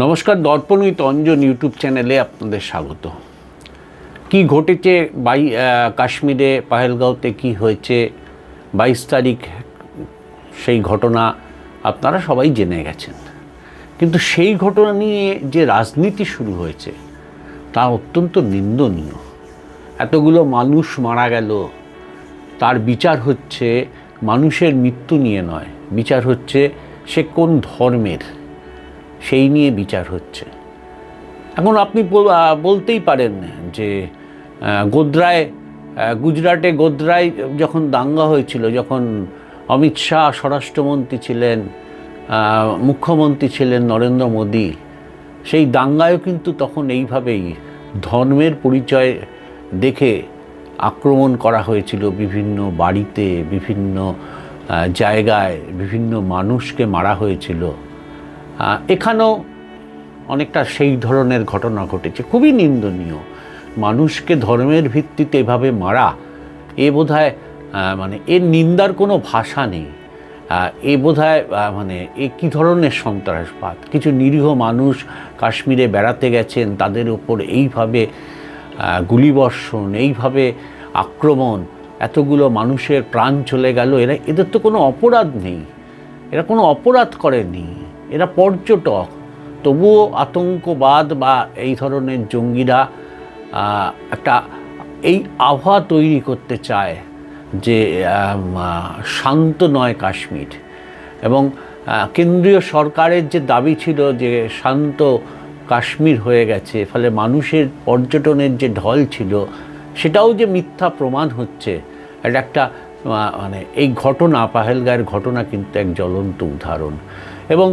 নমস্কার, দর্পণ with Anjan YouTube চ্যানেলে আপনাদের স্বাগত। কি ঘটেছে বাই কাশ্মীরে, পাহেলগাঁওতে কি হয়েছে, বাইশ তারিখ সেই ঘটনা আপনারা সবাই জেনে গেছেন। কিন্তু সেই ঘটনা নিয়ে যে রাজনীতি শুরু হয়েছে, তা অত্যন্ত নিন্দনীয়। এতগুলো মানুষ মারা গেল, তার বিচার হচ্ছে মানুষের মৃত্যু নিয়ে নয়, বিচার হচ্ছে সে কোন ধর্মের। সেই নিয়ে বিচার হচ্ছে। এখন আপনি বলতেই পারেন যে গোদ্রায় গুজরাটে গোদ্রায় যখন দাঙ্গা হয়েছিল, যখন অমিত শাহ স্বরাষ্ট্রমন্ত্রী ছিলেন মুখ্যমন্ত্রী ছিলেন নরেন্দ্র মোদী, সেই দাঙ্গায়ও কিন্তু তখন এইভাবেই ধর্মের পরিচয় দেখে আক্রমণ করা হয়েছিল বিভিন্ন বাড়িতে, বিভিন্ন জায়গায়, বিভিন্ন মানুষকে মারা হয়েছিল। এখানেও অনেকটা সেই ধরনের ঘটনা ঘটেছে। খুবই নিন্দনীয়। মানুষকে ধর্মের ভিত্তিতে এভাবে মারা এ আহ, মানে এর নিন্দার কোনো ভাষা নেই। এ আহ, মানে এ কী ধরনের সন্ত্রাসবাদ? কিছু নিরীহ মানুষ কাশ্মীরে বেড়াতে গেছেন তাদের ওপর এইভাবে গুলিবর্ষণ এইভাবে আক্রমণ এতগুলো মানুষের প্রাণ চলে গেল। এরা এদের তো কোনো অপরাধ নেই। এরা কোনো অপরাধ করেনি। এরা পর্যটক। তবুও আতঙ্কবাদ বা এই ধরনের জঙ্গিরা একটা এই আবহাওয়া তৈরি করতে চায় যে শান্ত নয় কাশ্মীর। এবং কেন্দ্রীয় সরকারের যে দাবি ছিল যে শান্ত কাশ্মীর হয়ে গেছে, ফলে মানুষের পর্যটনের যে ঢল ছিল, সেটাও যে মিথ্যা প্রমাণ হচ্ছে, এটা একটা মানে এই ঘটনা, পাহেলগাঁয়ের ঘটনা কিন্তু এক জ্বলন্ত উদাহরণ। এবং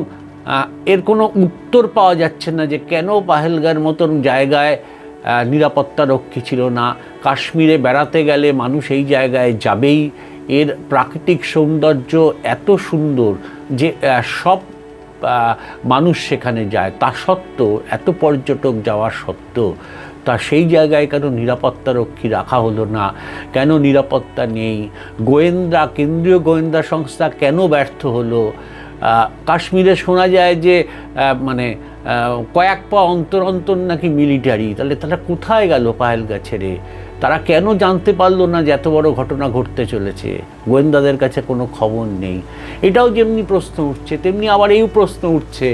এর কোনো উত্তর পাওয়া যাচ্ছে না যে কেন পাহেলগাঁয়ের মতন জায়গায় নিরাপত্তা রক্ষী ছিল না। কাশ্মীরে বেড়াতে গেলে মানুষ এই জায়গায় যাবেই। এর প্রাকৃতিক সৌন্দর্য এত সুন্দর যে সব মানুষ সেখানে যায়। তা সত্ত্বেও, এত পর্যটক যাওয়া সত্ত্বেও, তা সেই জায়গায় কেন নিরাপত্তা রক্ষী রাখা হলো না? কেন নিরাপত্তা নেই? গোয়েন্দা, কেন্দ্রীয় গোয়েন্দা সংস্থা কেন ব্যর্থ হলো? কাশ্মীরে শোনা যায় যে মানে কয়েক পা অন্তর অন্তর নাকি মিলিটারি। তাহলে তারা কোথায় গেল পায়েলগা ছেড়ে তারা কেন জানতে পারল না যে এত বড় ঘটনা ঘটতে চলেছে? গোয়েন্দাদের কাছে কোনো খবর নেই। এটাও যেমনি প্রশ্ন উঠছে তেমনি আবার এই প্রশ্ন উঠছে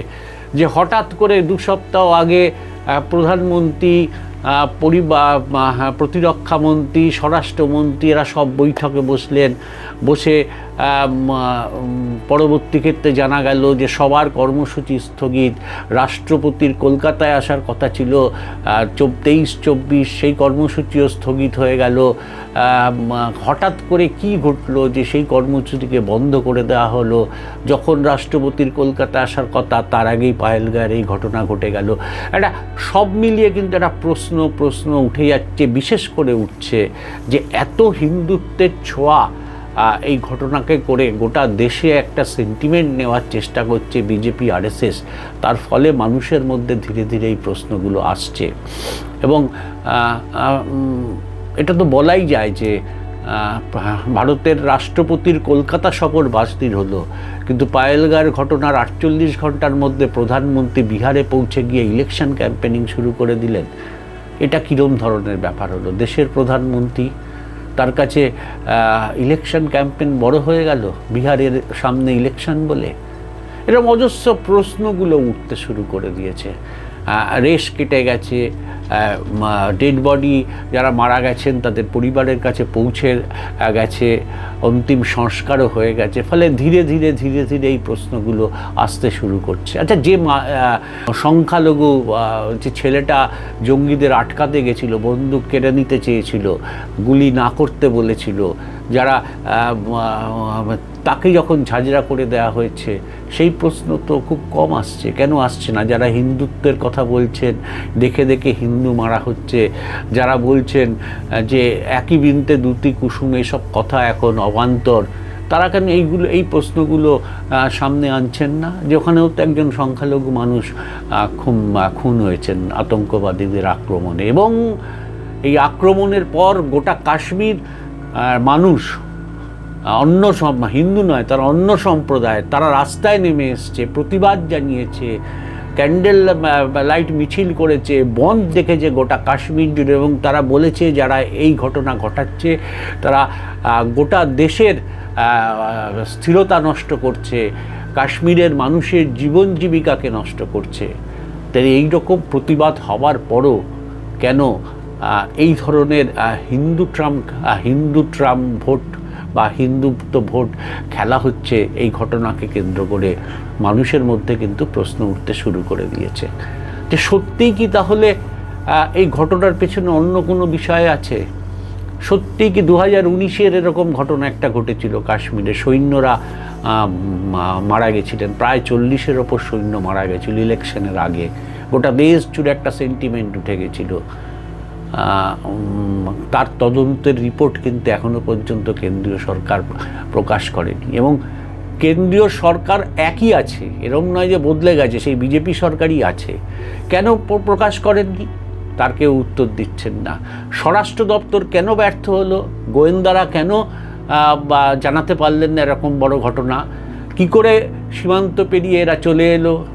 যে হঠাৎ করে দু সপ্তাহ আগে প্রধানমন্ত্রী পরিবার হ্যাঁ, প্রতিরক্ষা মন্ত্রী স্বরাষ্ট্রমন্ত্রী এরা সব বৈঠকে বসলেন। বসে পরবর্তী ক্ষেত্রে জানা গেল যে সবার কর্মসূচি স্থগিত। রাষ্ট্রপতির কলকাতায় আসার কথা ছিল তেইশ, চব্বিশ, সেই কর্মসূচিও স্থগিত হয়ে গেল। হঠাৎ করে কি ঘটলো যে সেই কর্মসূচিকে বন্ধ করে দেওয়া হলো? যখন রাষ্ট্রপতির কলকাতা আসার কথা, তার আগেই পায়েলগাঁয়ের এই ঘটনা ঘটে গেল। একটা সব মিলিয়ে কিন্তু একটা প্রশ্ন প্রশ্ন উঠে যাচ্ছে, বিশেষ করে উঠছে যে এত হিন্দুত্বের ছোঁয়া এই ঘটনাকে করে গোটা দেশে একটা সেন্টিমেন্ট নেওয়ার চেষ্টা করছে বিজেপি আরএসএস তার ফলে মানুষের মধ্যে ধীরে ধীরে এই প্রশ্নগুলো আসছে। এবং এটা তো বলাই যায় যে ভারতের রাষ্ট্রপতির কলকাতা সফর বাসদিন হলো। কিন্তু পায়েলগাঁয়ের ঘটনার আটচল্লিশ ঘণ্টার মধ্যে প্রধানমন্ত্রী বিহারে পৌঁছে গিয়ে ইলেকশন ক্যাম্পেনিং শুরু করে দিলেন। এটা কীরম ধরনের ব্যাপার হলো? দেশের প্রধানমন্ত্রী তার কাছে ইলেকশন ক্যাম্পেন বড় হয়ে গেল, বিহারের সামনে ইলেকশন বলে। এরকম অজস্র প্রশ্নগুলো উঠতে শুরু করে দিয়েছে। রেশ কেটে গেছে ডেড বডি যারা মারা গেছেন, তাদের পরিবারের কাছে পৌঁছে গেছে, অন্তিম সংস্কারও হয়ে গেছে, ফলে ধীরে ধীরে ধীরে ধীরে এই প্রশ্নগুলো আসতে শুরু করছে। আচ্ছা যে সংখ্যালঘু যে ছেলেটা জঙ্গিদের আটকাতে গেছিল, বন্দুক কেড়ে নিতে চেয়েছিল, গুলি না করতে বলেছিল, যারা তাকে যখন ঝাঁঝরা করে দেওয়া হয়েছে, সেই প্রশ্ন তো খুব কম আসছে। কেন আসছে না? যারা হিন্দুত্বের কথা বলছেন, দেখে দেখে হিন্দু মারা হচ্ছে। যারা বলছেন যে একই বিনতে দুটি কুসুম, এসব কথা এখন অবান্তর, তারা কেন এইগুলো এই প্রশ্নগুলো সামনে আনছেন না? যে ওখানেও তো একজন সংখ্যালঘু মানুষ খুন খুন হয়েছেন আতঙ্কবাদীদের আক্রমণে। এবং এই আক্রমণের পর গোটা কাশ্মীর মানুষ, অন্য হিন্দু নয়, তারা অন্য সম্প্রদায় তারা রাস্তায় নেমে এসছে, প্রতিবাদ জানিয়েছে ক্যান্ডেল লাইট মিছিল করেছে, বন্ধ দেখেছে গোটা কাশ্মীর জুড়ে এবং তারা বলেছে যারা এই ঘটনা ঘটাচ্ছে, তারা গোটা দেশের স্থিরতা নষ্ট করছে, কাশ্মীরের মানুষের জীবন জীবিকাকে নষ্ট করছে। তাই এই রকম প্রতিবাদ হওয়ার পরও কেন এই ধরনের Hindu Trump Hindu Trump vote বা হিন্দুত্ব ভোট খেলা হচ্ছে, এই ঘটনাকে কেন্দ্র করে মানুষের মধ্যে কিন্তু প্রশ্ন উঠতে শুরু করে দিয়েছে। যে সত্যিই কি তাহলে এই ঘটনার পেছনে অন্য কোনো বিষয় আছে? সত্যিই কি দু হাজার উনিশের এরকম ঘটনা একটা ঘটেছিল কাশ্মীরে? সৈন্যরা মারা গেছিলেন। প্রায় চল্লিশের ওপর সৈন্য মারা গেছিল ইলেকশনের আগে। গোটা দেশ জুড়ে একটা সেন্টিমেন্ট উঠে গেছিল। তার তদন্তের রিপোর্ট কিন্তু এখনও পর্যন্ত কেন্দ্রীয় সরকার প্রকাশ করেনি এবং কেন্দ্রীয় সরকার একই আছে। এরম নয় যে বদলে গেছে, সেই বিজেপি সরকারই আছে। কেন প্র- প্রকাশ করেননি? তার কেউ উত্তর দিচ্ছেন না। স্বরাষ্ট্র দপ্তর কেন ব্যর্থ হলো? গোয়েন্দারা কেন বা জানাতে পারলেন না এরকম বড় ঘটনা? কি করে সীমান্ত পেরিয়ে এরা চলে এলো?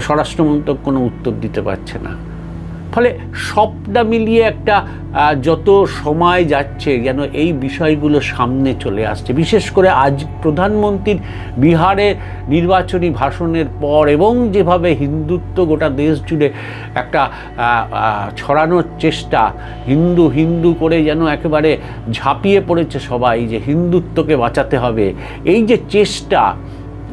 স্বরাষ্ট্রমন্ত্রক কোনো উত্তর দিতে পারছে না। ফলে সবটা মিলিয়ে একটা যত সময় যাচ্ছে যেন এই বিষয়গুলো সামনে চলে আসছে। বিশেষ করে আজ প্রধানমন্ত্রীর বিহারে নির্বাচনী ভাষণের পর এবং যেভাবে হিন্দুত্ব গোটা দেশ জুড়ে একটা ছড়ানোর চেষ্টা, হিন্দু হিন্দু করে যেন একেবারে ঝাঁপিয়ে পড়েছে সবাই যে হিন্দুত্বকে বাঁচাতে হবে, এই যে চেষ্টা,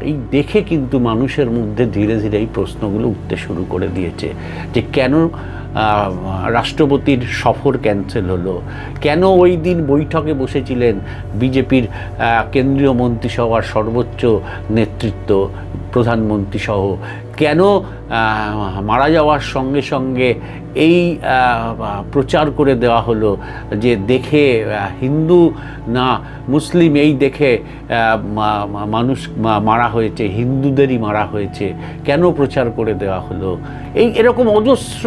এই দেখে কিন্তু মানুষের মধ্যে ধীরে ধীরে এই প্রশ্নগুলো উঠতে শুরু করে দিয়েছে যে কেন রাষ্ট্রপতির সফর ক্যান্সেল হলো। কেন ওই দিন বৈঠকে বসেছিলেন বিজেপির কেন্দ্রীয় মন্ত্রিসভার সর্বোচ্চ নেতৃত্ব, প্রধানমন্ত্রী সহ? কেন মারা যাওয়ার সঙ্গে সঙ্গে এই প্রচার করে দেওয়া হলো যে দেখে হিন্দু না মুসলিম, এই দেখে মানুষ মারা হয়েছে, হিন্দুদেরই মারা হয়েছে, কেন প্রচার করে দেওয়া হলো? এই এরকম অজস্র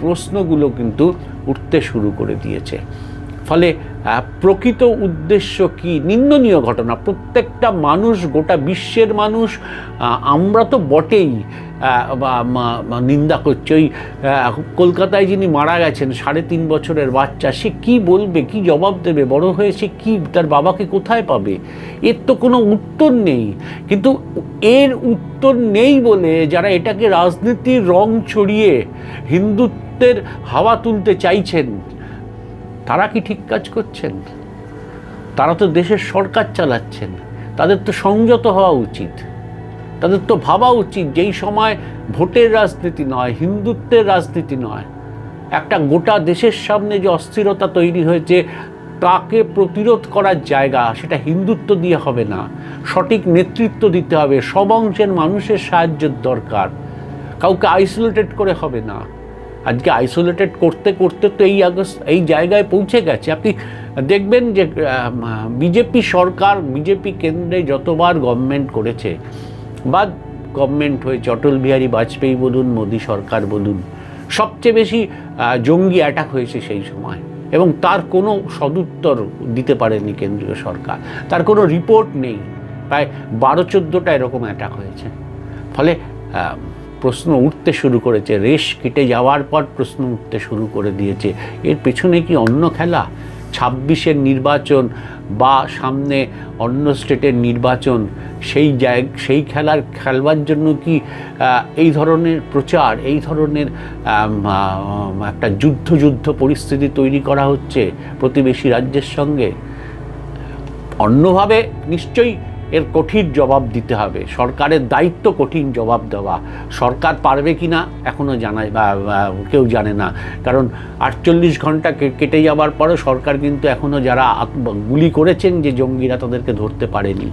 প্রশ্নগুলো কিন্তু উঠতে শুরু করে দিয়েছে। ফলে প্রকৃত উদ্দেশ্য কি? নিন্দনীয় ঘটনা। প্রত্যেকটা মানুষ, গোটা বিশ্বের মানুষ আমরা তো বটেই নিন্দা করছি। ওই কলকাতায় যিনি মারা গেছেন, সাড়ে তিন বছরের বাচ্চা, সে কি বলবে, কি জবাব দেবে? বড় হয়ে সে কি, তার বাবাকে কোথায় পাবে? এর তো কোনো উত্তর নেই। কিন্তু এর উত্তর নেই বলে যারা এটাকে রাজনীতির রং ছড়িয়ে হিন্দুত্বের হাওয়া তুলতে চাইছেন, তারা কি ঠিক কাজ করছেন? তারা তো দেশের সরকার চালাচ্ছেন, তাদের তো সংযত হওয়া উচিত, তাদের তো ভাবা উচিত যেই সময় ভোটের রাজনীতি নয়, হিন্দুত্বের রাজনীতি নয়। একটা গোটা দেশের সামনে যে অস্থিরতা তৈরি হয়েছে, তাকে প্রতিরোধ করার জায়গা, সেটা হিন্দুত্ব দিয়ে হবে না। সঠিক নেতৃত্ব দিতে হবে, সব অংশের মানুষের সাহায্যের দরকার। কাউকে আইসোলেটেড করে হবে না। আজকে আইসোলেটেড করতে করতে তো এই আগস্ট, এই জায়গায় পৌঁছে গেছে। আপনি দেখবেন যে বিজেপি সরকার, বিজেপি কেন্দ্রে যতবার গভর্নমেন্ট করেছে, বা গভর্নমেন্ট হয়েছে, অটল বিহারী বাজপেয়ী বলুন, মোদী সরকার বলুন, সবচেয়ে বেশি জঙ্গি অ্যাটাক হয়েছে সেই সময়। এবং তার কোনো সদুত্তর দিতে পারেনি কেন্দ্রীয় সরকার। তার কোনো রিপোর্ট নেই। প্রায় বারো চোদ্দোটা এরকম অ্যাটাক হয়েছে। ফলে প্রশ্ন উঠতে শুরু করেছে। রেশ কেটে যাওয়ার পর প্রশ্ন উঠতে শুরু করে দিয়েছে। এর পেছনে কি অন্য খেলা? ছাব্বিশের নির্বাচন বা সামনে অন্য স্টেটের নির্বাচন, সেই জায়গ, সেই খেলার, খেলবার জন্য কি এই ধরনের প্রচার, এই ধরনের একটা যুদ্ধ যুদ্ধ পরিস্থিতি তৈরি করা হচ্ছে প্রতিবেশী রাজ্যের সঙ্গে? অন্যভাবে নিশ্চয়ই এর কঠিন জবাব দিতে হবে। সরকারের দায়িত্ব কঠিন জবাব দেওয়া। সরকার পারবে কি না এখনও জানায় বা কেউ জানে না। কারণ আটচল্লিশ ঘণ্টা কেটে যাওয়ার পরও সরকার কিন্তু এখনও যারা গুলি করেছেন যে জঙ্গিরা তাদেরকে ধরতে পারেনি।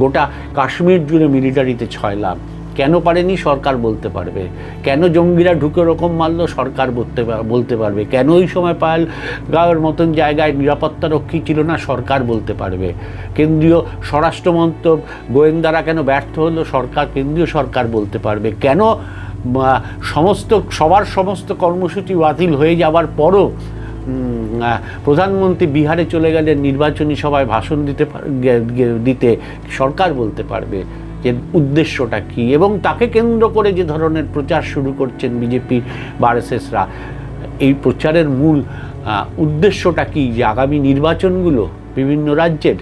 গোটা কাশ্মীর জুড়ে মিলিটারিতে ছয় লাখ। কেন পারেনি সরকার বলতে পারবে? কেন জঙ্গিরা ঢুকে ওরকম মারলো সরকার বলতে বলতে পারবে? কেন ওই সময় পায়াল গাঁয়ের মতন জায়গায় নিরাপত্তা রক্ষী ছিল না সরকার বলতে পারবে? কেন্দ্রীয় স্বরাষ্ট্র মন্ত্রক গোয়েন্দারা কেন ব্যর্থ হলো সরকার, কেন্দ্রীয় সরকার বলতে পারবে? কেন সমস্ত, সবার সমস্ত কর্মসূচি বাতিল হয়ে যাওয়ার পরও প্রধানমন্ত্রী বিহারে চলে গেলে নির্বাচনী সভায় ভাষণ দিতে দিতে সরকার বলতে পারবে? যে উদ্দেশ্যটা কী? এবং তাকে কেন্দ্র করে যে ধরনের প্রচার শুরু করছেন বিজেপি বা এই প্রচারের মূল উদ্দেশ্যটা কী যে আগামী নির্বাচনগুলো বিভিন্ন রাজ্যের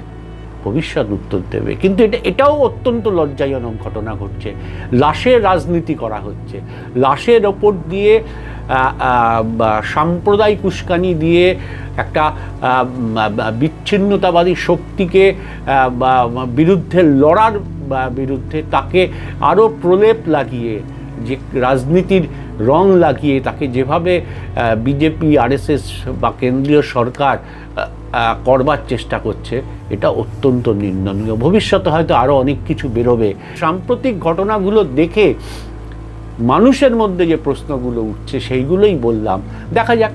ভবিষ্যৎ উত্তর দেবে? কিন্তু এটা, এটাও অত্যন্ত লজ্জাজনক ঘটনা ঘটছে। লাশের রাজনীতি করা হচ্ছে। লাশের ওপর দিয়ে সাম্প্রদায়িক উস্কানি দিয়ে একটা বিচ্ছিন্নতাবাদী শক্তিকে বিরুদ্ধে লড়ার বিরুদ্ধে তাকে আরও প্রলেপ লাগিয়ে, যে রাজনীতির রং লাগিয়ে তাকে যেভাবে বিজেপি, আরএসএস বা কেন্দ্রীয় সরকার করবার চেষ্টা করছে, এটা অত্যন্ত নিন্দনীয়। ভবিষ্যতে হয়তো আরও অনেক কিছু বেরোবে। সাম্প্রতিক ঘটনাগুলো দেখে মানুষের মধ্যে যে প্রশ্নগুলো উঠছে, সেইগুলোই বললাম। দেখা যাক